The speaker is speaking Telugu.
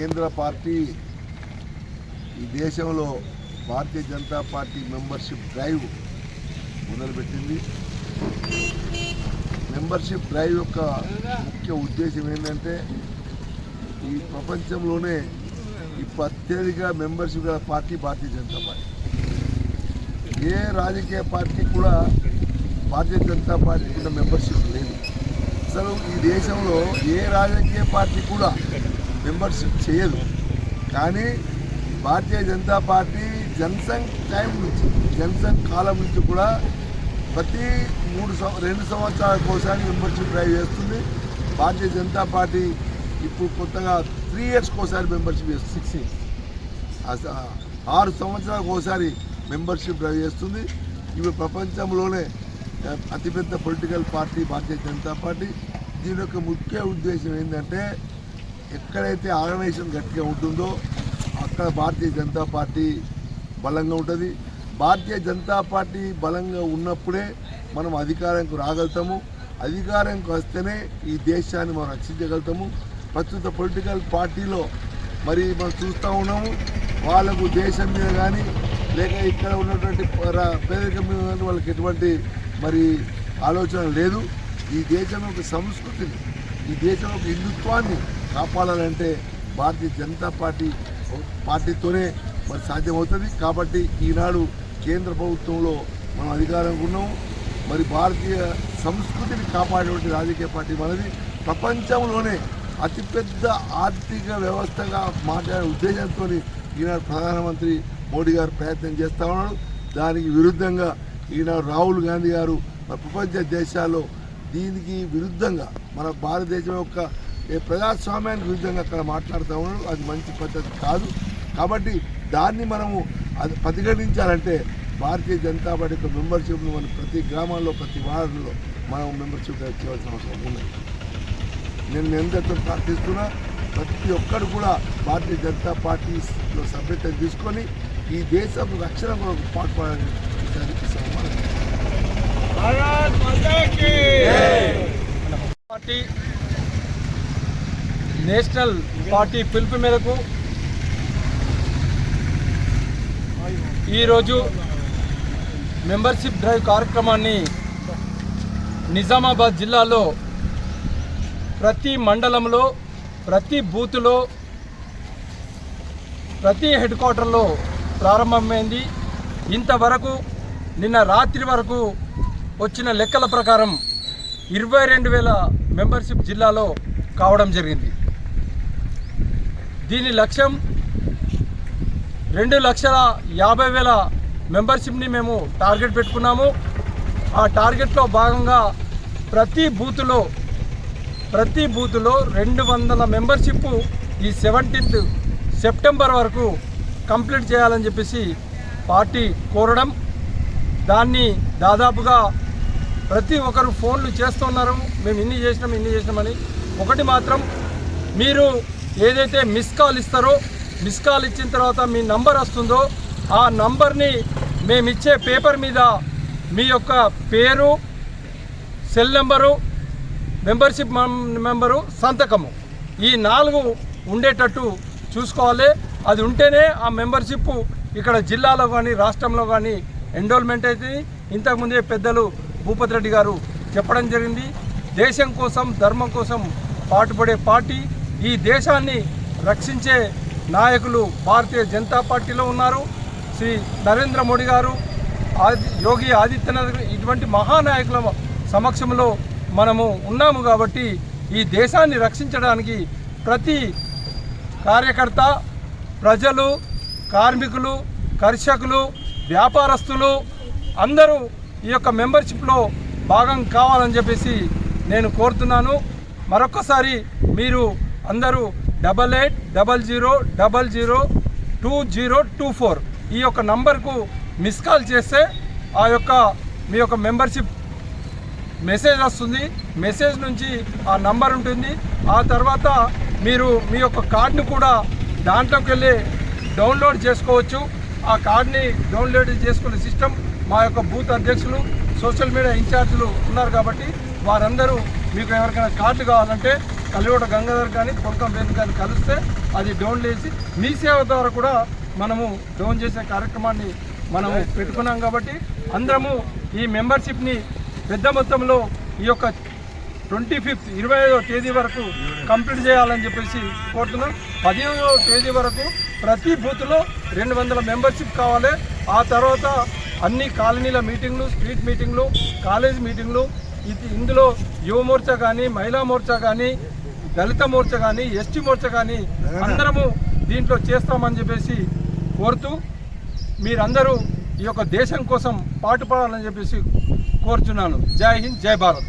కేంద్ర పార్టీ ఈ దేశంలో Bharatiya Janata Party membership drive మొదలుపెట్టింది. మెంబర్షిప్ డ్రైవ్ యొక్క ముఖ్య ఉద్దేశం ఏంటంటే ఈ ప్రపంచంలోనే ఇప్పుడు అత్యధిక మెంబర్షిప్ గల పార్టీ భారతీయ జనతా పార్టీ. ఏ రాజకీయ పార్టీ కూడా భారతీయ జనతా పార్టీ కూడా మెంబర్షిప్ లేదు. అసలు ఈ దేశంలో ఏ రాజకీయ పార్టీ కూడా మెంబర్షిప్ చేయదు. కానీ భారతీయ జనతా పార్టీ జనసంఘ్ టైం నుంచి జనసంఘ్ కాలం నుంచి కూడా ప్రతి మూడు సం రెండు సంవత్సరాలకు కోసానికి మెంబర్షిప్ డ్రైవ్ చేస్తుంది. భారతీయ జనతా పార్టీ ఇప్పుడు కొత్తగా త్రీ ఇయర్స్కి ఒకసారి మెంబర్షిప్ చేస్తుంది. Six years. ఆరు సంవత్సరాలకు ఒకసారి మెంబర్షిప్ డ్రైవ్ చేస్తుంది. ఇవి ప్రపంచంలోనే అతిపెద్ద political party Bharatiya Janata Party. దీని యొక్క ముఖ్య ఉద్దేశం ఏంటంటే ఎక్కడైతే ఆర్గనైజేషన్ గట్టిగా ఉంటుందో అక్కడ భారతీయ జనతా పార్టీ బలంగా ఉంటుంది. భారతీయ జనతా పార్టీ బలంగా ఉన్నప్పుడే మనం అధికారంకు రాగలుగుతాము. అధికారంకి వస్తేనే ఈ దేశాన్ని మనం రక్షించగలుగుతాము. ప్రస్తుత పొలిటికల్ పార్టీలో మరి మనం చూస్తూ ఉన్నాము. వాళ్ళకు దేశం మీద కానీ లేక ఇక్కడ ఉన్నటువంటి పేదరికం మీద కానీ వాళ్ళకి ఎటువంటి మరి ఆలోచన లేదు. ఈ దేశం యొక్క సంస్కృతిని ఈ దేశం యొక్క హిందుత్వాన్ని కాపాడాలంటే భారతీయ జనతా పార్టీ పార్టీతోనే మరి సాధ్యమవుతుంది. కాబట్టి ఈనాడు కేంద్ర ప్రభుత్వంలో మనం అధికారంగా ఉన్నాము మరి భారతీయ సంస్కృతిని కాపాడేటువంటి రాజకీయ పార్టీ మనది. ప్రపంచంలోనే అతిపెద్ద ఆర్థిక వ్యవస్థగా మాట్లాడే ఉద్దేశంతో ఈనాడు ప్రధానమంత్రి మోడీ గారు ప్రయత్నం చేస్తూ ఉన్నాడు దానికి విరుద్ధంగా ఈనాడు రాహుల్ గాంధీ గారు ప్రపంచ దేశాల్లో దీనికి విరుద్ధంగా మన భారతదేశం యొక్క ఏ ప్రజాస్వామ్యానికి విరుద్ధంగా అక్కడ మాట్లాడుతూ ఉండడం అది మంచి పద్ధతి కాదు. కాబట్టి దాన్ని మనము అది పరిగణించాలంటే భారతీయ జనతా పార్టీ యొక్క మెంబర్షిప్ను మనం ప్రతి గ్రామాల్లో ప్రతి వార్డులో మనం మెంబర్షిప్ చేయవలసిన అవసరం ఉంది. నేను ఎంతతో ప్రార్థిస్తున్నా ప్రతి ఒక్కరు కూడా భారతీయ జనతా పార్టీలో సభ్యత్వం తీసుకొని ఈ దేశం రక్షణ కొరకు పాటుపడాలని పార్టీ నేషనల్ పార్టీ పిలుపు మేరకు ఈరోజు మెంబర్షిప్ డ్రైవ్ కార్యక్రమాన్ని నిజామాబాద్ జిల్లాలో ప్రతి మండలంలో ప్రతి బూతులో ప్రతి హెడ్ క్వార్టర్లో ప్రారంభమైంది. ఇంతవరకు నిన్న రాత్రి వరకు వచ్చిన లెక్కల ప్రకారం ఇరవై రెండు వేల మెంబర్షిప్ జిల్లాలో కావడం జరిగింది. దీని లక్ష్యం రెండు లక్షల యాభై వేల మెంబర్షిప్ని మేము టార్గెట్ పెట్టుకున్నాము. ఆ టార్గెట్లో భాగంగా ప్రతి బూతులో ప్రతి బూతులో రెండు వందల మెంబర్షిప్ ఈ సెవెంటీన్త్ సెప్టెంబర్ వరకు కంప్లీట్ చేయాలని చెప్పేసి పార్టీ కోరడం. దాన్ని దాదాపుగా ప్రతి ఒక్కరు ఫోన్లు చేస్తున్నారు మేము ఇన్ని చేసినాం ఇన్ని చేసినామని ఒకటి మాత్రం మీరు ఏదైతే మిస్ కాల్ ఇస్తారో మిస్ కాల్ ఇచ్చిన తర్వాత మీ నంబర్ వస్తుందో ఆ నంబర్ని మేము ఇచ్చే పేపర్ మీద మీ యొక్క పేరు సెల్ నెంబరు మెంబర్షిప్ మెంబరు సంతకము. ఈ నాలుగు ఉండేటట్టు చూసుకోవాలి. అది ఉంటేనే ఆ మెంబర్షిప్ ఇక్కడ జిల్లాలో కానీ రాష్ట్రంలో కానీ ఎన్రోల్మెంట్ అయితే ఇంతకుముందే పెద్దలు భూపతి రెడ్డి గారు చెప్పడం జరిగింది. దేశం కోసం ధర్మం కోసం పాటుపడే పార్టీ ఈ దేశాన్ని రక్షించే నాయకులు భారతీయ జనతా పార్టీలో ఉన్నారు. శ్రీ నరేంద్ర మోడీ గారు ఆది యోగి ఆదిత్యనాథ్ గారు ఇటువంటి మహానాయకుల సమక్షంలో మనము ఉన్నాము కాబట్టి ఈ దేశాన్ని రక్షించడానికి ప్రతి కార్యకర్త ప్రజలు కార్మికులు కర్షకులు వ్యాపారస్తులు అందరూ ఈ యొక్క మెంబర్షిప్లో భాగం కావాలని చెప్పేసి నేను కోరుతున్నాను. మరొకసారి మీరు అందరూ double eight double zero double zero two zero two four. ఈ యొక్క నంబర్కు మిస్ కాల్ చేస్తే ఆ యొక్క మీ యొక్క మెంబర్షిప్ మెసేజ్ వస్తుంది. మెసేజ్ నుంచి ఆ నంబర్ ఉంటుంది. ఆ తర్వాత మీరు మీ యొక్క కార్డుని కూడా దాంట్లోకి వెళ్ళి డౌన్లోడ్ చేసుకోవచ్చు. ఆ కార్డ్ని డౌన్లోడ్ చేసుకునే సిస్టమ్ మా యొక్క బూత్ అధ్యక్షులు సోషల్ మీడియా ఇన్ఛార్జీలు ఉన్నారు కాబట్టి వారందరూ మీకు ఎవరికైనా కార్డు కావాలంటే కలివట గంగాధర్ కానీ పొంకం వేణు కానీ కలిస్తే అది డౌన్ లేసి మీ సేవ ద్వారా కూడా మనము డౌన్ చేసే కార్యక్రమాన్ని మనము పెట్టుకున్నాం కాబట్టి అందరము ఈ మెంబర్షిప్ని పెద్ద మొత్తంలో ఈ యొక్క ట్వంటీ ఫిఫ్త్ ఇరవై ఐదో తేదీ వరకు కంప్లీట్ చేయాలని చెప్పేసి కోరుతున్నాం. పదిహేనవ తేదీ వరకు ప్రతి బూత్లో రెండు వందల మెంబర్షిప్ కావాలి. ఆ తర్వాత అన్ని కాలనీల మీటింగ్లు స్ట్రీట్ మీటింగ్లు కాలేజ్ మీటింగ్లు ఇది ఇందులో యువ మోర్చా కానీ మహిళా మోర్చా కానీ దళిత మోర్చా కానీ ఎస్టీ మోర్చా కానీ అందరము దీంట్లో చేస్తామని చెప్పేసి కోరుతూ మీరందరూ ఈ యొక్క దేశం కోసం పాటుపడాలని చెప్పేసి కోరుచున్నాను. జై హింద్ జై భారత్.